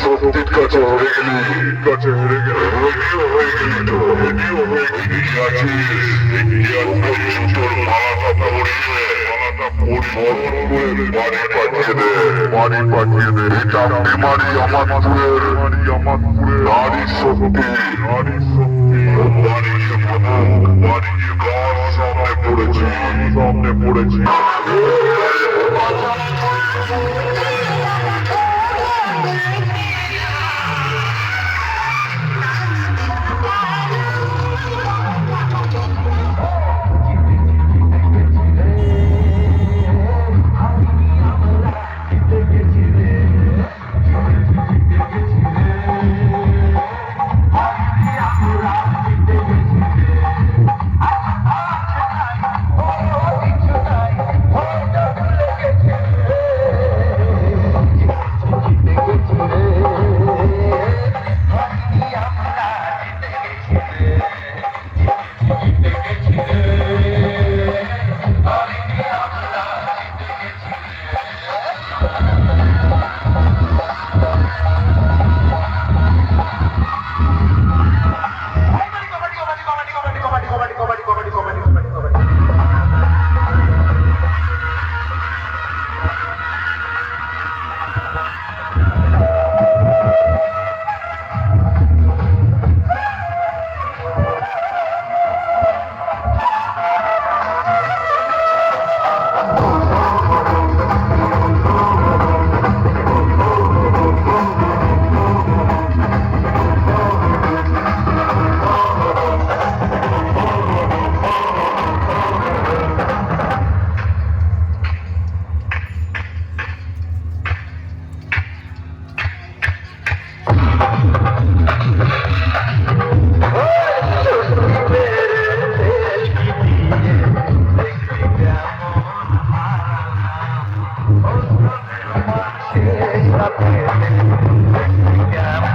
শক্তির কাছে হেরে গেলি, কাছে হেরে গেলি বাড়ি পাঠিয়ে দে বাড়ি পাঠিয়ে দে। সামনে পড়েছি। Yeah.